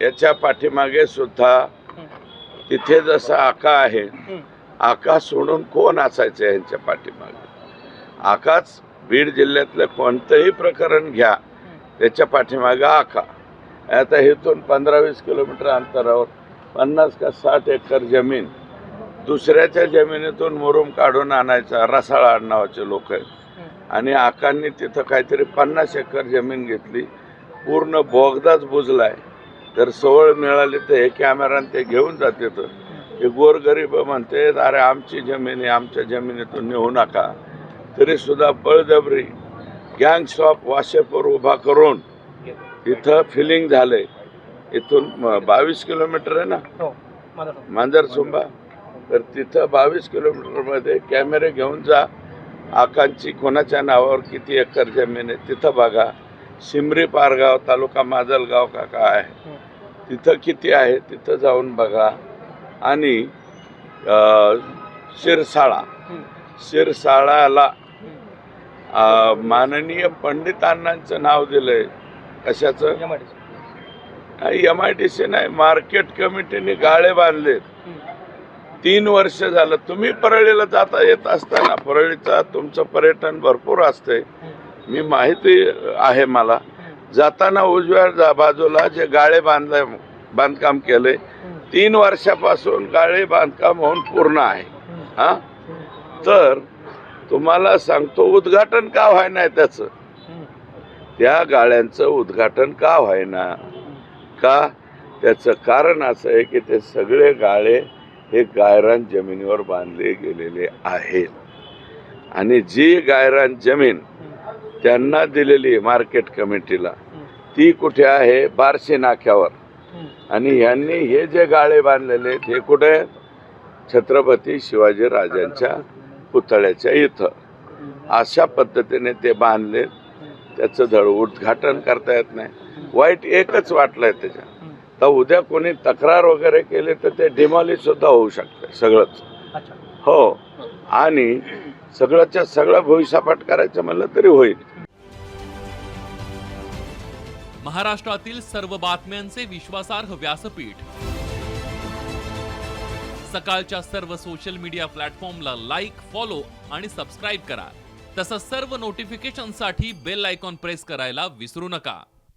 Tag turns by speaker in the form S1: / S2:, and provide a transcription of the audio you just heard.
S1: याच्या पाठीमागे सुद्धा तिथे जसं आका आहे आका सोडून कोण असायचं यांच्या पाठीमागे? आकाच बीड जिल्ह्यातलं कोणतंही प्रकरण घ्या त्याच्या पाठीमागे आका. आता इथून पंधरा वीस किलोमीटर अंतरावर पन्नास का साठ एकर जमीन दुसऱ्याच्या जमिनीतून मुरुम काढून आणायचा रसाळा नावाचे लोक आहेत. आणि आकांनी तिथं काहीतरी पन्नास एकर जमीन घेतली पूर्ण बोगदाच बुजलाय. तर सवळ मिळाली तर हे कॅमेराने ते घेऊन जाते तर. हे गोरगरीब म्हणते अरे आमची जमीन आहे आमच्या जमिनीतून नेऊ नका. तरी सुद्धा बळजबरी गँग शॉप वाशेपूर उभा करून इथं फिलिंग झालंय. इथून बावीस किलोमीटर आहे ना?
S2: हो माझा तो.
S1: मांजरसुंबा तर तिथं बावीस किलोमीटरमध्ये कॅमेरे घेऊन जा. आकांची कोणाच्या नावावर किती एकर जमीन आहे तिथं बघा. शिमरी पारगाव तालुका माजलगाव का काय आहे. तिथं किती आहे तिथं जाऊन बघा आणि शिरसाळा. शिरसाळाला माननीय पंडितांनांचं नाव दिलंय कशाचं. एम आय डी सी नाही मार्केट कमिटीने गाळे
S2: हम्म.
S1: तीन वर्ष झालं तुम्ही परळीला जाता येत असताना परळीचा तुमचं पर्यटन भरपूर असते
S2: हम्म.
S1: मी माहिती आहे मला. जाताना उजव्या जा- बाजूला जे गाळे बांधले बांधकाम केले तीन वर्षापासून गाळे बांधकाम होऊन पूर्ण आहे. हा? तर तुम्हाला सांगतो उद्घाटन का व्हायना त्याचं? त्या गाळ्यांचं उद्घाटन का व्हायना? का? त्याचं कारण असं आहे की ते सगळे गाळे हे गायरान जमिनीवर बांधले गेलेले आहेत. आणि जी गायरान जमीन त्यांना दिलेली मार्केट कमिटीला. ती कुठे आहे? बारशे नाक्यावर. आणि यांनी हे जे गाळे बांधलेले आहेत हे कुठे? छत्रपती शिवाजी राजांच्या पुतळ्याच्या इथं. अशा पद्धतीने ते बांधले. त्याचं धड उद्घाटन करता येत नाही. वाईट एकच वाटलंय त्याच्या. तर उद्या कोणी तक्रार वगैरे केली तर ते डिमॉलिश सुद्धा होऊ शकते सगळंच. हो. आणि सगळ्याच्या सगळा भविष्यापाठ करायचं म्हणलं तरी होईल.
S3: महाराष्ट्रातील सर्व बातम्यांचे विश्वासार्ह व्यासपीठ. सकाळच्या सर्व सोशल मीडिया प्लॅटफॉर्मला लाईक फॉलो आणि सबस्क्राईब करा. तसंच सर्व नोटिफिकेशनसाठी बेल आयकॉन प्रेस करायला विसरू नका.